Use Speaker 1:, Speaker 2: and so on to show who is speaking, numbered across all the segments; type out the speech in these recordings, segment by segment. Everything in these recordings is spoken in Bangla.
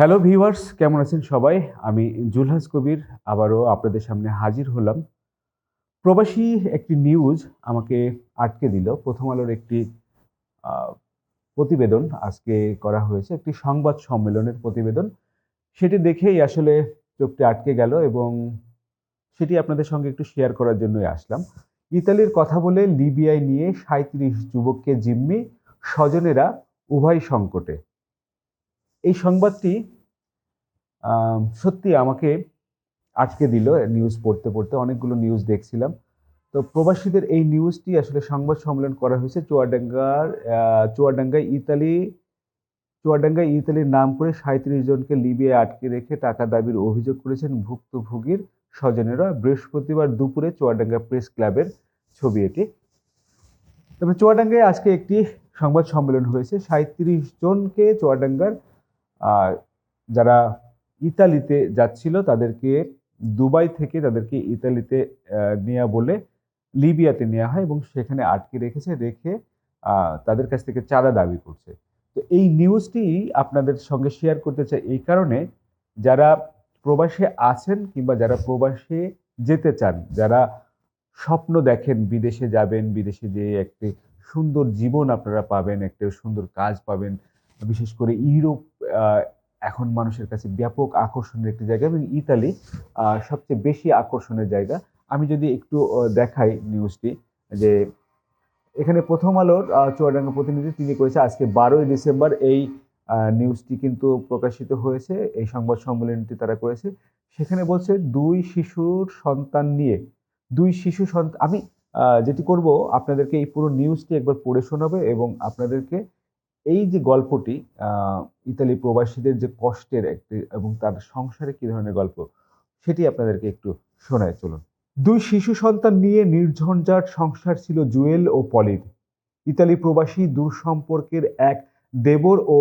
Speaker 1: হ্যালো ভিউয়ার্স কেমন আছেন সবাই? আমি জুলহাস কবির, আবারও আপনাদের সামনে হাজির হলাম। প্রবাসী একটি নিউজ আমাকে আটকে দিল। প্রথম আলোর একটি প্রতিবেদন আজকে করা হয়েছে। একটি সংবাদ সম্মেলনের প্রতিবেদন। সেটি দেখেই আসলে চোখটি আটকে গেল এবং সেটি আপনাদের সঙ্গে একটু শেয়ার করার জন্যই আসলাম। ইতালির কথা বলে লিবিয়ায় নিয়ে সাঁত্রিশ যুবককে জিম্মি স্বজনেরা উভয় সংকটে। এই সংবাদটি সত্যি আমাকে আটকে দিল নিউজ পড়তে পড়তে। অনেকগুলো নিউজ দেখছিলাম। তো প্রবাসীদের এই নিউজটি আসলে সংবাদ সম্মেলন করা হয়েছে চুয়াডাঙ্গার চুয়াডাঙ্গায় ইতালি, চুয়াডাঙ্গায় ইতালির নাম করে সাঁত্রিশ জনকে লিবিয়ায় আটকে রেখে টাকা দাবির অভিযোগ করেছেন ভুক্তভোগীর স্বজনেরা। বৃহস্পতিবার দুপুরে চুয়াডাঙ্গা প্রেস ক্লাবের ছবি এটি। তবে চুয়াডাঙ্গায় আজকে একটি সংবাদ সম্মেলন হয়েছে। সাঁত্রিশ জনকে চুয়াডাঙ্গার যারা ইতালিতে যাচ্ছিল তাদেরকে দুবাই থেকে তাদেরকে ইতালিতে নেওয়া বলে লিবিয়াতে নেওয়া হয় এবং সেখানে আটকে রেখেছে, রেখে তাদের কাছ থেকে চাঁদা দাবি করছে। তো এই নিউজটি আপনাদের সঙ্গে শেয়ার করতে চাই এই কারণে, যারা প্রবাসে আছেন কিংবা যারা প্রবাসে যেতে চান, যারা স্বপ্ন দেখেন বিদেশে যাবেন, বিদেশে যেয়ে একটি সুন্দর জীবন আপনারা পাবেন, একটা সুন্দর কাজ পাবেন বিশেষ করে ইউরোপ এখন মানুষের কাছে ব্যাপক আকর্ষণের একটি জায়গা এবং ইতালি সবচেয়ে বেশি আকর্ষণের জায়গা। আমি যদি একটু দেখাই নিউজটি যে এখানে প্রথম আলোর চুয়াডাঙ্গা প্রতিনিধি তিনি করেছে। আজকে বারোই ডিসেম্বর এই নিউজটি কিন্তু প্রকাশিত হয়েছে। এই সংবাদ সম্মেলনটি তারা করেছে। সেখানে বলছে, দুই শিশুর সন্তান নিয়ে, দুই শিশু সন্তান, আমি যেটি করব, আপনাদেরকে এই পুরো নিউজটি একবার পড়ে শোনাবে এবং আপনাদেরকে এই যে গল্পটি ইতালি প্রবাসীদের যে কষ্টের একটি এবং তার সংসারে কি ধরনের গল্প, সেটি আপনাদেরকে একটু শোনায় চলুন। দুই শিশু সন্তান নিয়ে নির্ঝঞ্ঝাট সংসার ছিল জুয়েল ও পলির। ইতালি প্রবাসী দূর সম্পর্কের এক দেবর ও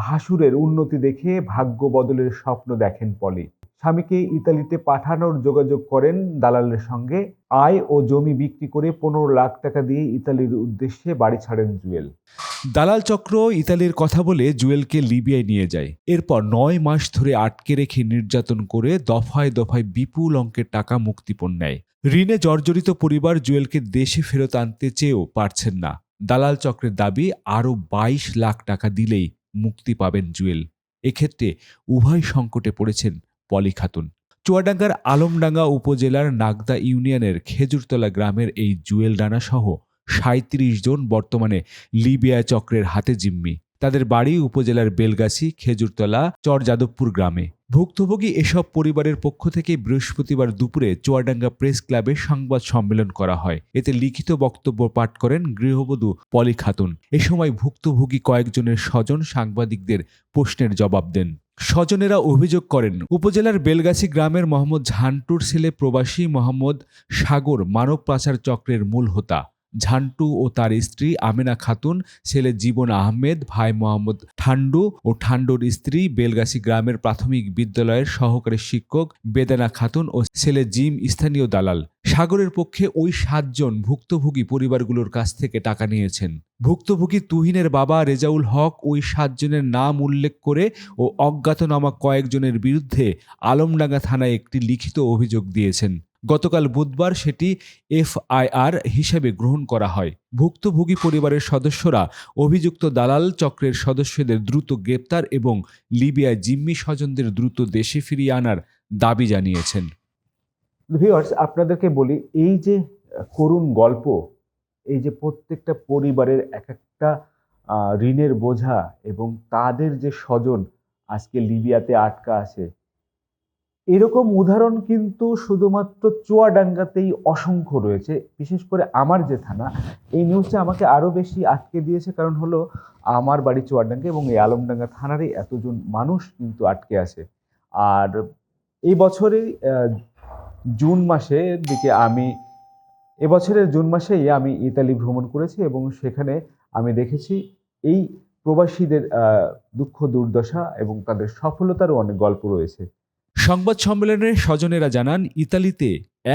Speaker 1: ভাসুরের উন্নতি দেখে ভাগ্য বদলের স্বপ্ন দেখেন পলি। স্বামীকে ইতালিতে পাঠানোর যোগাযোগ করেন দালালের সঙ্গে। আয় ও জমি বিক্রি করে পনেরো লাখ টাকা দিয়ে ইতালির উদ্দেশ্যে বাড়ি ছাড়েন জুয়েল।
Speaker 2: দালাল চক্র ইতালির কথা বলে জুয়েলকে লিবিয়ায় নিয়ে যায়। এরপর নয় মাস ধরে আটকে রেখে নির্যাতন করে দফায় দফায় বিপুল অঙ্কের টাকা মুক্তিপণ নেয়। ঋণে জর্জরিত পরিবার জুয়েলকে দেশে ফেরত আনতে চেয়েও পারছেন না। দালাল চক্রের দাবি, আরও বাইশ লাখ টাকা দিলেই মুক্তি পাবেন জুয়েল। এক্ষেত্রে উভয় সংকটে পড়েছেন পলি খাতুন। চুয়াডাঙ্গার আলমডাঙ্গা উপজেলার নাগদা ইউনিয়নের খেজুরতলা গ্রামের এই জুয়েল রানা সহ সাঁত্রিশ জন বর্তমানে লিবিয়া চক্রের হাতে জিম্মি। তাদের বাড়ি উপজেলার বেলগাছি, খেজুরতলা, চরযাদবপুর গ্রামে। ভুক্তভোগী এসব পরিবারের পক্ষ থেকে বৃহস্পতিবার দুপুরে চুয়াডাঙ্গা প্রেস ক্লাবে সংবাদ সম্মেলন করা হয়। এতে লিখিত বক্তব্য পাঠ করেন গৃহবধূ পলি খাতুন। এ সময় ভুক্তভোগী কয়েকজনের স্বজন সাংবাদিকদের প্রশ্নের জবাব দেন। স্বজনেরা অভিযোগ করেন, উপজেলার বেলগাছি গ্রামের মোহাম্মদ ঝান্টুর ছেলে প্রবাসী মোহাম্মদ সাগর মানব পাচার চক্রের মূল হোতা। ঝান্টু ও তার স্ত্রী আমেনা খাতুন, ছেলে জীবন আহমেদ, ভাই মোহাম্মদ ঠান্ডু ও ঠান্ডুর স্ত্রী বেলগাছি গ্রামের প্রাথমিক বিদ্যালয়ের সহকারী শিক্ষক বেদানা খাতুন ও ছেলে জিম স্থানীয় দালাল। সাগরের পক্ষে ওই সাতজন ভুক্তভোগী পরিবারগুলোর কাছ থেকে টাকা নিয়েছেন। ভুক্তভোগী তুহিনের বাবা রেজাউল হক ওই সাতজনের নাম উল্লেখ করে ও অজ্ঞাতনামা কয়েকজনের বিরুদ্ধে আলমডাঙ্গা থানায় একটি লিখিত অভিযোগ দিয়েছেন। গতকাল বুধবার সেটি এফআইআর হিসেবে গ্রহণ করা হয়। ভুক্তভোগী পরিবারের সদস্যরা অভিযুক্ত দালাল চক্রের সদস্যদের দ্রুত গ্রেপ্তার এবং লিবিয়ায় জিম্মি স্বজনদের দ্রুত দেশে ফিরিয়ে আনার দাবি জানিয়েছেন।
Speaker 1: ভিউয়ার্স, আপনাদেরকে বলি, এই যে করুণ গল্প, এই যে প্রত্যেকটা পরিবারের এক একটা ঋণের বোঝা এবং তাদের যে স্বজন আজকে লিবিয়াতে আটকা আছে এরকম উদাহরণ কিন্তু শুধুমাত্র চুয়াডাঙ্গাতেই অসংখ্য রয়েছে বিশেষ করে আমার যে থানা। এই নিউজটা আমাকে আরও বেশি আটকে দিয়েছে কারণ হলো আমার বাড়ি চুয়াডাঙ্গা এবং এই আলমডাঙ্গা থানারই এতজন মানুষ কিন্তু আটকে আছে। আর এই বছরের আহ, জুন মাসের দিকে আমি এবছরের জুন মাসেই আমি ইতালি ভ্রমণ করেছি এবং সেখানে আমি দেখেছি এই প্রবাসীদের দুঃখ দুর্দশা এবং তাদের সফলতারও অনেক গল্প রয়েছে।
Speaker 2: সংবাদ সম্মেলনে স্বজনেরা জানান, ইতালিতে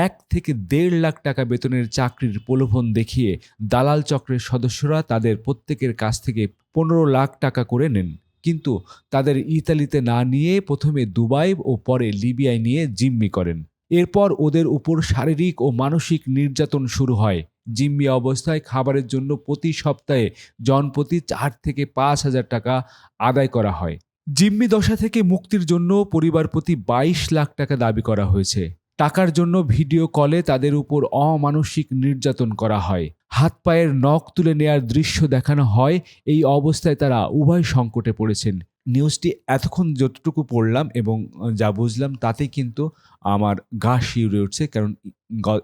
Speaker 2: এক থেকে দেড় লাখ টাকা বেতনের চাকরির প্রলোভন দেখিয়ে দালাল চক্রের সদস্যরা তাদের প্রত্যেকের কাছ থেকে পনেরো লাখ টাকা করে নেন। কিন্তু তাদের ইতালিতে না নিয়ে প্রথমে দুবাই ও পরে লিবিয়ায় নিয়ে জিম্মি করেন। এরপর ওদের উপর শারীরিক ও মানসিক নির্যাতন শুরু হয়। জিম্মি অবস্থায় খাবারের জন্য প্রতি সপ্তাহে জনপ্রতি চার থেকে পাঁচ হাজার টাকা আদায় করা হয়। জিম্মি দশা থেকে মুক্তির জন্য পরিবার প্রতি বাইশ লাখ টাকা দাবি করা হয়েছে। টাকার জন্য ভিডিও কলে তাদের উপর অমানসিক নির্যাতন করা হয়। হাত পায়ের নখ তুলে নেয়ার দৃশ্য দেখানো হয়। এই অবস্থায় তারা উভয় সংকটে পড়েছেন। নিউজটি এতক্ষণ যতটুকু পড়লাম এবং যা বুঝলাম তাতে কিন্তু আমার গা শিউরে উঠছে। কারণ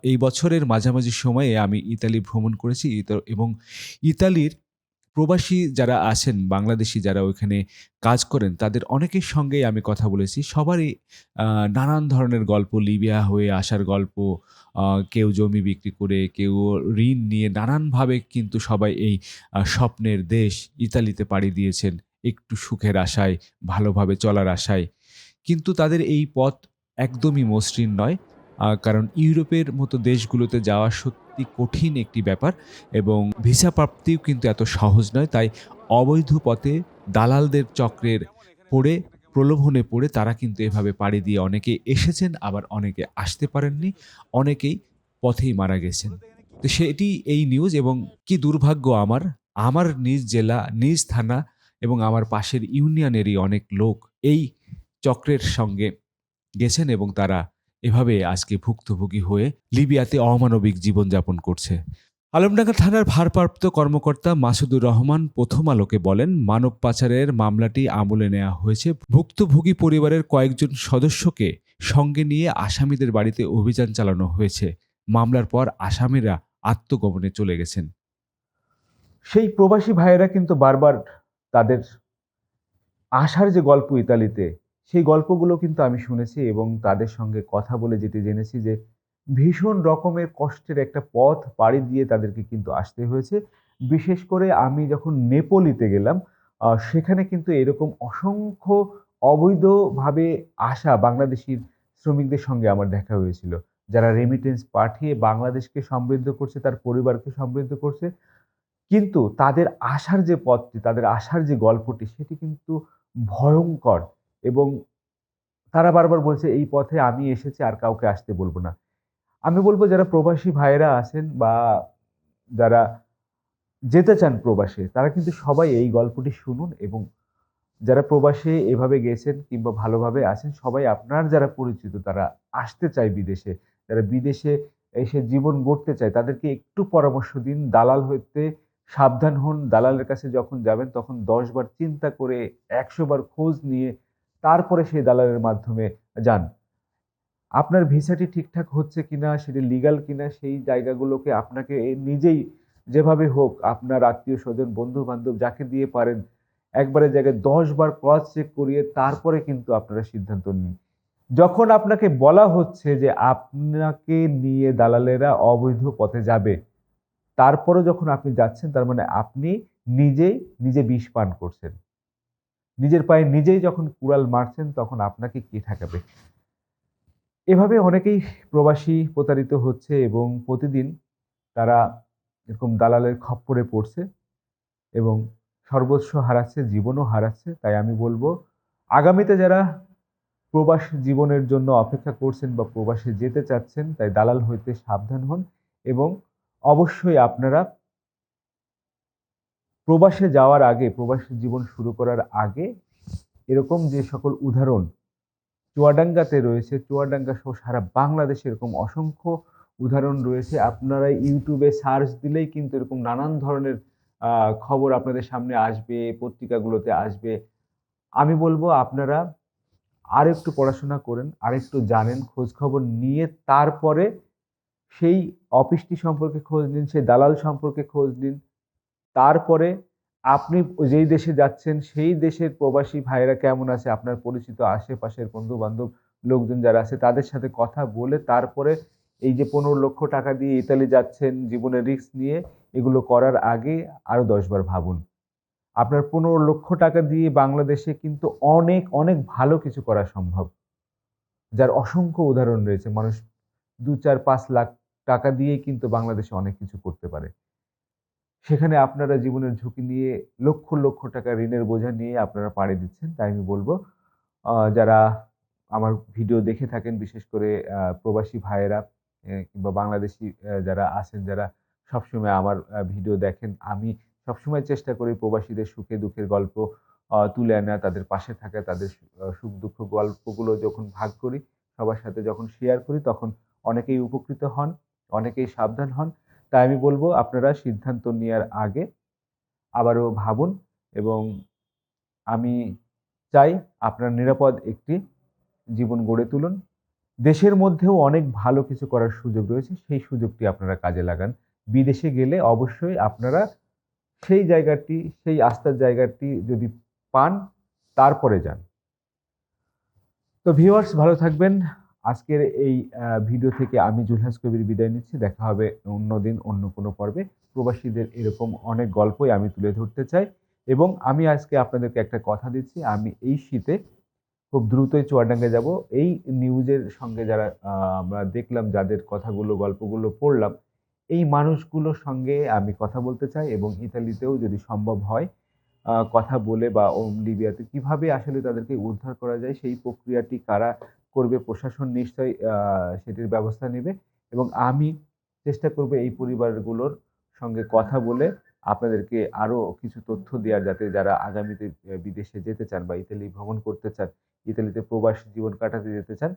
Speaker 2: এই বছরের মাঝামাঝি সময়ে আমি ইতালি ভ্রমণ করেছি। এবং ইতালির প্রবাসী যারা আছেন, বাংলাদেশি যারা ওইখানে কাজ করেন, তাদের অনেকের সঙ্গেই আমি কথা বলেছি। সবারই নানান ধরনের গল্প, লিবিয়া হয়ে আসার গল্প কেউ জমি বিক্রি করে, কেউ ঋণ নিয়ে নানানভাবে কিন্তু সবাই এই স্বপ্নের দেশ ইতালিতে পাড়ি দিয়েছেন, একটু সুখের আশায়, ভালোভাবে চলার আশায়। কিন্তু তাদের এই পথ একদমই মসৃণ নয়। কারণ ইউরোপের মতো দেশগুলোতে যাওয়া সত্যি কঠিন একটি ব্যাপার এবং ভিসা প্রাপ্তিও কিন্তু এত সহজ নয়, তাই অবৈধ পথে দালালদের চক্রের পড়ে, প্রলোভনে পড়ে তারা কিন্তু এভাবে পাড়ি দিয়ে অনেকে এসেছেন, আবার অনেকে আসতে পারেননি, অনেকেই পথেই মারা গেছেন। তো সেটি এই নিউজ এবং কি দুর্ভাগ্য আমার আমার নিজ জেলা, নিজ থানা এবং আমার পাশের ইউনিয়নেরই অনেক লোক এই চক্রের সঙ্গে গেছেন এবং তারা এভাবে আজকে ভুক্তভোগী হয়ে লিবিয়াতে অমানবিক জীবনযাপন করছে। আলমডাঙ্গা থানার ভারপ্রাপ্ত কর্মকর্তা মাসুদুর রহমান প্রথম আলোকে বলেন, মানব পাচারের মামলাটি আমলে নেওয়া হয়েছে। ভুক্তভোগী পরিবারের কয়েকজন সদস্যকে সঙ্গে নিয়ে আসামিদের বাড়িতে অভিযান চালানো হয়েছে। মামলার পর আসামিরা আত্মগমনে চলে গেছেন।
Speaker 1: সেই প্রবাসী ভাইয়েরা কিন্তু বারবার তাদের আসার যে গল্প ইতালিতে সেই গল্পগুলো কিন্তু আমি শুনেছি এবং তাদের সঙ্গে কথা বলে যেটি জেনেছি যে ভীষণ রকমের কষ্টের একটা পথ পাড়ি দিয়ে তাদেরকে কিন্তু আসতে হয়েছে। বিশেষ করে আমি যখন নেপোলিতে গেলাম সেখানে কিন্তু এরকম অসংখ্য অবৈধভাবে আসা বাংলাদেশির শ্রমিকদের সঙ্গে আমার দেখা হয়েছিল, যারা রেমিটেন্স পাঠিয়ে বাংলাদেশকে সমৃদ্ধ করছে, তার পরিবারকে সমৃদ্ধ করছে। কিন্তু তাদের আসার যে পথটি, তাদের আসার যে গল্পটি, সেটি কিন্তু ভয়ঙ্কর। এবং তারা বারবার বলছে, এই পথে আমি এসেছি, আর কাউকে আসতে বলব না। আমি বলব, যারা প্রবাসী ভাইয়েরা আছেন বা যারা যেতে চান প্রবাসে, তারা কিন্তু সবাই এই গল্পটি শুনুন এবং যারা প্রবাসে এভাবে গেছেন কিংবা ভালোভাবে আছেন, সবাই আপনার যারা পরিচিত, তারা আসতে চায় বিদেশে। যারা বিদেশে এসে জীবন গড়তে চায়, তাদেরকে একটু পরামর্শ দিন, দালাল হইতে সাবধান হন। দালালের কাছে যখন যাবেন, তখন দশ বার চিন্তা করে, একশো বার খোঁজ নিয়ে তারপরে সেই দালালের মাধ্যমে যান। আপনার ভিসাটি ঠিকঠাক হচ্ছে কিনা, সেটি লিগাল কিনা, সেই জায়গাগুলোকে আপনাকে নিজেই যেভাবে হোক আপনার আত্মীয় স্বজন বন্ধু বান্ধব যাকে দিয়ে পারেন, একবারে জায়গায় দশ বার ক্রস চেক করিয়ে তারপরে কিন্তু আপনারা সিদ্ধান্ত নিন। যখন আপনাকে বলা হচ্ছে যে আপনাকে নিয়ে দালালেরা অবৈধ পথে যাবে তারপরে যখন আপনি যাচ্ছেন, তার মানে আপনি নিজেই নিজে বিষ পান করছেন। নিজের পায়ে নিজেই যখন কুড়াল মারছেন, তখন আপনাকে কে ঠেকাবে? এভাবে অনেকেই প্রবাসী প্রতারিত হচ্ছে এবং প্রতিদিন তারা এরকম দালালের খপ্পরে পড়ছে এবং সর্বস্ব হারাচ্ছে, জীবনও হারাচ্ছে। তাই আমি বলব, আগামীতে যারা প্রবাস জীবনের জন্য অপেক্ষা করছেন বা প্রবাসে যেতে চাচ্ছেন, তাই দালাল হইতে সাবধান হন এবং অবশ্যই আপনারা প্রবাসে যাওয়ার আগে, প্রবাসী জীবন শুরু করার আগে এরকম যে সকল উদাহরণ চুয়াডাঙ্গাতে রয়েছে, চুয়াডাঙ্গা সহ সারা বাংলাদেশে এরকম অসংখ্য উদাহরণ রয়েছে। আপনারা ইউটিউবে সার্চ দিলেই কিন্তু এরকম নানান ধরনের খবর আপনাদের সামনে আসবে, পত্রিকাগুলোতে আসবে। আমি বলব আপনারা আর একটু পড়াশোনা করেন, আর একটু জানেন, খোঁজ খবর নিয়ে তারপরে সেই অফিসটি সম্পর্কে খোঁজ নিন, সেই দালাল সম্পর্কে খোঁজ নিন। তারপরে আপনি যেই দেশে যাচ্ছেন, সেই দেশের প্রবাসী ভাইয়েরা কেমন আছে? আপনার পরিচিত আশেপাশের বন্ধু বান্ধব লোকজন যারা আছে, তাদের সাথে কথা বলে তারপরে এই যে পনেরো লক্ষ টাকা দিয়ে ইতালি যাচ্ছেন, জীবনের রিস্ক নিয়ে এগুলো করার আগে আরও দশবার ভাবুন। আপনার পনেরো লক্ষ টাকা দিয়ে বাংলাদেশে কিন্তু অনেক অনেক ভালো কিছু করা সম্ভব। যার অসংখ্য উদাহরণ রয়েছে। মানুষ দু, চার, পাঁচ লাখ টাকা দিয়েই কিন্তু বাংলাদেশে অনেক কিছু করতে পারে। সেখানে আপনারা জীবনের ঝুঁকি নিয়ে লক্ষ লক্ষ টাকা ঋণের বোঝা নিয়ে আপনারা পাড়ি দিচ্ছেন, তাই আমি বলব। যারা আমার ভিডিও দেখে থাকেন, বিশেষ করে প্রবাসী ভাইয়েরা কিংবা বাংলাদেশি যারা আছেন, যারা সবসময় আমার ভিডিও দেখেন, আমি সবসময় চেষ্টা করি প্রবাসীদের সুখে দুঃখের গল্প তুলে আনা, তাদের পাশে থাকা, তাদের সুখ দুঃখ গল্পগুলো যখন ভাগ করি, সবার সাথে যখন শেয়ার করি, তখন অনেকেই উপকৃত হন, অনেকেই সাবধান হন। তাই আমি বলব আপনারা সিদ্ধান্ত নেওয়ার আগে আবারও ভাবুন এবং আমি চাই আপনার নিরাপদ একটি জীবন গড়ে তুলুন। দেশের মধ্যেও অনেক ভালো কিছু করার সুযোগ রয়েছে, সেই সুযোগটি আপনারা কাজে লাগান। বিদেশে গেলে অবশ্যই আপনারা সেই জায়গাটি, সেই আস্থার জায়গাটি যদি পান, তারপরে যান। তো ভিউয়ার্স ভালো থাকবেন। আজকের এই ভিডিও থেকে আমি জুলহাস কবির বিদায় নিচ্ছি। দেখা হবে অন্য দিন, অন্য কোনো পর্বে। প্রবাসীদের এরকম অনেক গল্পই আমি তুলে ধরতে চাই এবং আমি আজকে আপনাদেরকে একটা কথা দিচ্ছি। আমি এই শীতে খুব দ্রুতই চুয়াডাঙ্গায় যাব। এই নিউজের সঙ্গে যারা আমরা দেখলাম, যাদের কথাগুলো, গল্পগুলো পড়লাম, এই মানুষগুলোর সঙ্গে আমি কথা বলতে চাই এবং ইতালিতেও যদি সম্ভব হয় কথা বলে বা লিবিয়াতে কীভাবে আসলে তাদেরকে উদ্ধার করা যায়, সেই প্রক্রিয়াটি কারা করবে, প্রশাসন নিশ্চয়ই সেটির ব্যবস্থা নেবে এবং আমি চেষ্টা করব এই পরিবারগুলোর সঙ্গে কথা বলে আপনাদেরকে আরও কিছু তথ্য দেওয়ার যাতে যারা আগামীতে বিদেশে যেতে চান বা ইতালি ভ্রমণ করতে চান, ইতালিতে প্রবাসী জীবন কাটাতে যেতে চান,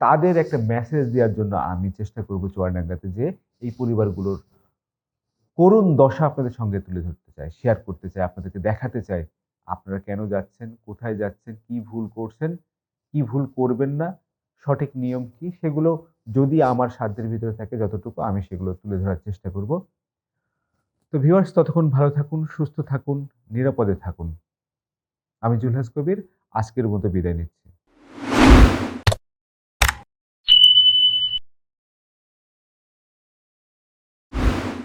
Speaker 1: তাদের একটা মেসেজ দেওয়ার জন্য আমি চেষ্টা করব চুয়াডাঙ্গাতে যে এই পরিবারগুলোর করুণ দশা আপনাদের সঙ্গে তুলে ধরতে চাই শেয়ার করতে চাই, আপনাদেরকে দেখাতে চাই, আপনারা কেন যাচ্ছেন, কোথায় যাচ্ছেন, কি ভুল করছেন কি ভুল করবেন না, সঠিক নিয়ম কি, সেগুলো যদি আমার সাধ্যের ভিতরে থাকে, যতটুকু আমি সেগুলো তুলে ধরার চেষ্টা করব। তো ভিউয়ার্স ততক্ষণ ভালো থাকুন, সুস্থ থাকুন, নিরাপদে থাকুন। আমি জুলহাস কবির, আজকের মতো বিদায় নিচ্ছি।